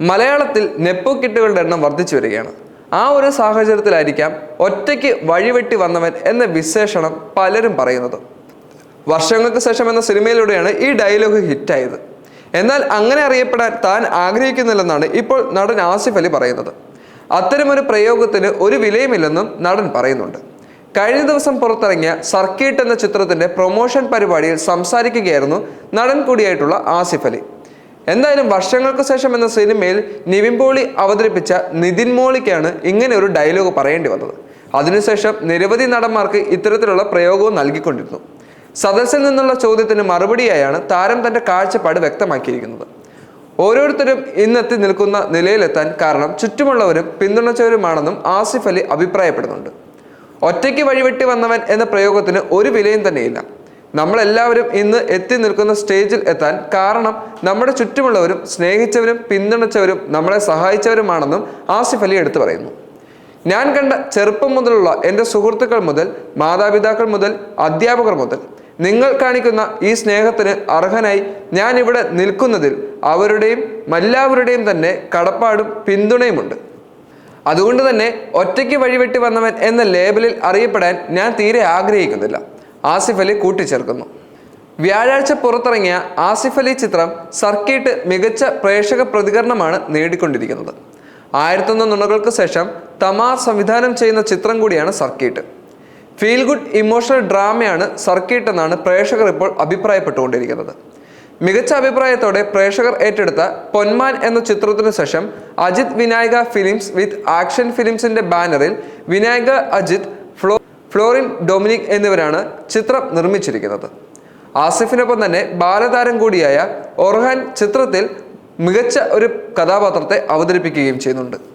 മലയാളത്തിൽ നെപ്പോ കിട്ടുകളുടെ എണ്ണം വർദ്ധിച്ചു വരികയാണ്. ആ ഒരു സാഹചര്യത്തിലായിരിക്കാം ഒറ്റയ്ക്ക് വഴിവെട്ടി വന്നവൻ എന്ന വിശേഷണം പലരും പറയുന്നത്. വർഷങ്ങൾക്ക് ശേഷം എന്ന സിനിമയിലൂടെയാണ് ഈ ഡയലോഗ് ഹിറ്റായത്. എന്നാൽ അങ്ങനെ അറിയപ്പെടാൻ താൻ ആഗ്രഹിക്കുന്നില്ലെന്നാണ് ഇപ്പോൾ നടൻ ആസിഫ് അലി പറയുന്നത്. അത്തരമൊരു പ്രയോഗത്തിന് ഒരു വിലയുമില്ലെന്നും നടൻ പറയുന്നുണ്ട്. കഴിഞ്ഞ ദിവസം പുറത്തിറങ്ങിയ സർക്കിട്ട് എന്ന ചിത്രത്തിന്റെ പ്രൊമോഷൻ പരിപാടിയിൽ സംസാരിക്കുകയായിരുന്നു നടൻ കൂടിയായിട്ടുള്ള ആസിഫ് അലി. എന്തായാലും വർഷങ്ങൾക്ക് ശേഷം എന്ന സിനിമയിൽ നിവിൻ പോളി അവതരിപ്പിച്ച നിതിൻ മോളിക്കാണ് ഇങ്ങനെ ഒരു ഡയലോഗ് പറയേണ്ടി വന്നത്. അതിനുശേഷം നിരവധി നടന്മാർക്ക് ഇത്തരത്തിലുള്ള പ്രയോഗവും നൽകിക്കൊണ്ടിരുന്നു. സദസ്സിൽ നിന്നുള്ള ചോദ്യത്തിന് മറുപടിയായാണ് താരം തന്റെ കാഴ്ചപ്പാട് വ്യക്തമാക്കിയിരിക്കുന്നത്. ഓരോരുത്തരും ഇന്നെത്തി നിൽക്കുന്ന നിലയിലെത്താൻ കാരണം ചുറ്റുമുള്ളവരും പിന്തുണച്ചവരുമാണെന്നും ആസിഫ് അലി അഭിപ്രായപ്പെടുന്നുണ്ട്. ഒറ്റയ്ക്ക് വഴിവെട്ടി വന്നവൻ എന്ന പ്രയോഗത്തിന് ഒരു വിലയും തന്നെയില്ല. നമ്മളെല്ലാവരും ഇന്ന് എത്തി നിൽക്കുന്ന സ്റ്റേജിൽ എത്താൻ കാരണം നമ്മുടെ ചുറ്റുമുള്ളവരും സ്നേഹിച്ചവരും പിന്തുണച്ചവരും നമ്മളെ സഹായിച്ചവരുമാണെന്നും ആസിഫ് അലി എടുത്തു പറയുന്നു. ഞാൻ കണ്ട ചെറുപ്പം മുതലുള്ള എന്റെ സുഹൃത്തുക്കൾ മുതൽ മാതാപിതാക്കൾ മുതൽ അധ്യാപകർ മുതൽ നിങ്ങൾ കാണിക്കുന്ന ഈ സ്നേഹത്തിന് അർഹനായി ഞാൻ ഇവിടെ നിൽക്കുന്നതിൽ അവരുടെയും എല്ലാവരുടെയും തന്നെ കടപ്പാടും പിന്തുണയുമുണ്ട്. അതുകൊണ്ട് തന്നെ ഒറ്റയ്ക്ക് വഴിവെട്ടി വന്നവൻ എന്ന ലേബലിൽ അറിയപ്പെടാൻ ഞാൻ തീരെ ആഗ്രഹിക്കുന്നില്ല. ആസിഫ് അലി കൂട്ടിച്ചേർക്കുന്നു. വ്യാഴാഴ്ച പുറത്തിറങ്ങിയ ആസിഫ് അലി ചിത്രം സർക്കിട്ട് മികച്ച പ്രേക്ഷക പ്രതികരണമാണ് നേടിക്കൊണ്ടിരിക്കുന്നത്. ആയിരത്തൊന്ന് നുണകൾക്ക് ശേഷം തമാർ സംവിധാനം ചെയ്യുന്ന ചിത്രം കൂടിയാണ് Sarkeet. Feel good emotional drama Sarkeet എന്നാണ് പ്രേക്ഷകർ ഇപ്പോൾ അഭിപ്രായപ്പെട്ടുകൊണ്ടിരിക്കുന്നത്. മികച്ച അഭിപ്രായത്തോടെ പ്രേക്ഷകർ ഏറ്റെടുത്ത പൊന്മാൻ എന്ന ചിത്രത്തിനു ശേഷം Ajith Vinayaka films with action ഫിലിംസിന്റെ ബാനറിൽ വിനായക അജിത് ഫ്ലോ ഫ്ലോറിൻ ഡൊമിനിക് എന്നിവരാണ് ചിത്രം നിർമ്മിച്ചിരിക്കുന്നത്. ആസിഫിനൊപ്പം തന്നെ ബാലതാരം കൂടിയായ ഒർഹാൻ ചിത്രത്തിൽ മികച്ച ഒരു കഥാപാത്രത്തെ അവതരിപ്പിക്കുകയും ചെയ്യുന്നുണ്ട്.